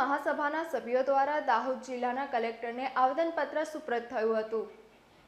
મહાસભાના સભ્યો દ્વારા દાહોદ જિલ્લાના કલેક્ટરને આવેદનપત્ર સુપ્રત થયું હતું.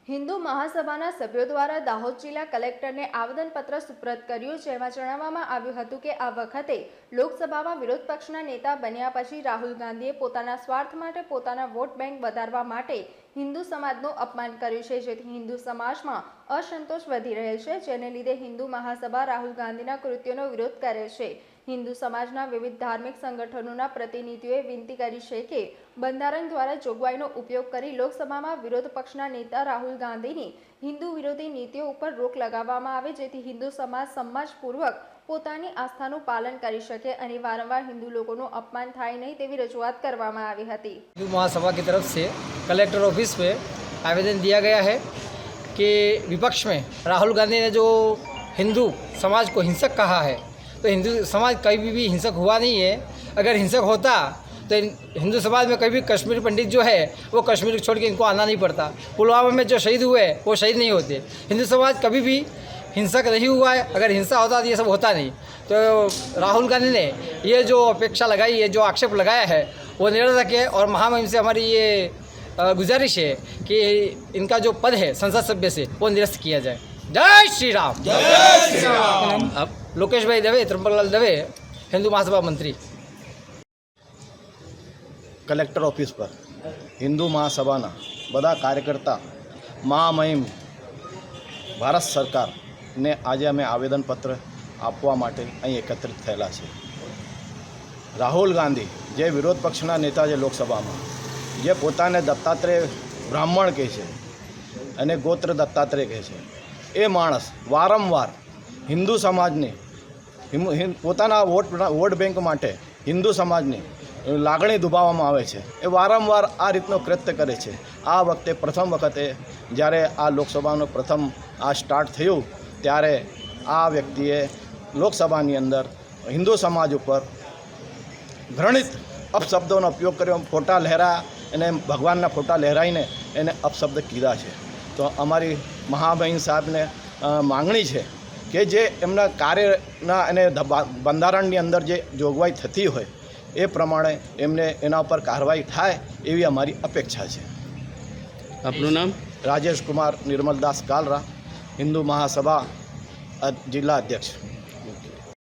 હિન્દુ મહાસભાના સભ્યો દ્વારા દાહોદ જિલ્લા કલેક્ટરને આવેદનપત્ર સુપ્રત કર્યું, જેમાં જણાવવામાં આવ્યું હતું કે આ વખતે લોકસભામાં વિરોધ પક્ષના નેતા બન્યા પછી રાહુલ ગાંધીએ પોતાના સ્વાર્થ માટે પોતાના વોટ બેંક વધારવા માટે હિન્દુ સમાજનું અપમાન કર્યું છે. જેથી હિન્દુ સમાજમાં અસંતોષ વધી રહેલ છે, જેને લીધે હિન્દુ મહાસભા રાહુલ ગાંધીના કૃત્યોનો વિરોધ કરે છે. હિન્દુ સમાજના વિવિધ ધાર્મિક સંગઠનોના પ્રતિનિધિઓએ વિનંતી કરી છે કે બંધારણ દ્વારા જોગવાઈનો ઉપયોગ કરી લોકસભામાં વિરોધ પક્ષના નેતા રાહુલ ગાંધીની હિન્દુ વિરોધી નીતિઓ ઉપર રોક લગાવવામાં આવે જેથી હિન્દુ સમાજ સમાજપૂર્વક પોતાની આસ્થાનું પાલન કરી શકે અને વારંવાર હિન્દુ લોકોનું અપમાન થાય નહીં તેવી રજૂઆત કરવામાં આવી હતી हिंदू महासभा की तरफ से कलेक्टर ऑफिस में आवेदन दिया गया है कि विपक्ष में राहुल गांधी ने जो हिंदू समाज को हिंसक कहा है तो हिंदू समाज कभी भी हिंसक हुआ नहीं है। अगर हिंसक होता तो हिंदू समाज में कभी भी कश्मीर पंडित जो है, वो कश्मीर को छोड़ के इनको आना नहीं पड़ता। पुलवामा में जो शहीद हुए, वो शहीद नहीं होते। हिंदू समाज कभी भी हिंसक नहीं हुआ है। अगर हिंसा होता तो ये सब होता नहीं। तो राहुल गांधी ने ये जो अपेक्षा लगाई है जो आक्षेप लगाया है, वो निरर्थक है और महामहिम से हमारी ये गुजारिश है कि इनका जो पद है, संसद सभ्य से, वो निरस्त किया जाए। જય શ્રી રામ જય શ્રી રામ લોકેશભાઈ દવે ત્રંબકલાલ દવે હિન્દુ મહાસભા મંત્રી. કલેક્ટર ઓફિસ પર હિન્દુ મહાસભાના બધા કાર્યકર્તા મહામહિમ ભારત સરકારને આજે અમે આવેદનપત્ર આપવા માટે અહીં એકત્રિત થયેલા છે. રાહુલ ગાંધી જે વિરોધ પક્ષના નેતા છે લોકસભામાં જે પોતાને દત્તાત્રેય બ્રાહ્મણ કહે છે અને ગોત્ર દત્તાત્રેય કહે છે. એ માણસ વારંવાર હિન્દુ સમાજની પોતાના વોટ વોટ બેંક માટે હિન્દુ સમાજની લાગણી દુભાવવામાં આવે છે. એ વારંવાર આ રીતનો કૃત્ય કરે છે. આ વખતે પ્રથમ વખતે જ્યારે આ લોકસભાનું પ્રથમ આ સ્ટાર્ટ થયું, ત્યારે આ વ્યક્તિએ લોકસભાની અંદર હિન્દુ સમાજ ઉપર ઘૃણિત અપશબ્દોનો ઉપયોગ કર્યો. ફોટા લહેરા, એને ભગવાનના ફોટા લહેરાઈને એને અપશબ્દ કીધા છે. તો અમારી મહાબહેન સાહેબને માંગણી છે કે જે એમના કાર્યના અને બંધારણની અંદર જે જોગવાઈ થતી હોય એ પ્રમાણે એમને એના ઉપર કાર્યવાહી થાય એવી અમારી અપેક્ષા છે. આપનું નામ? રાજેશ કુમાર નિર્મલદાસ કાલરા હિન્દુ મહાસભા જિલ્લા અધ્યક્ષ.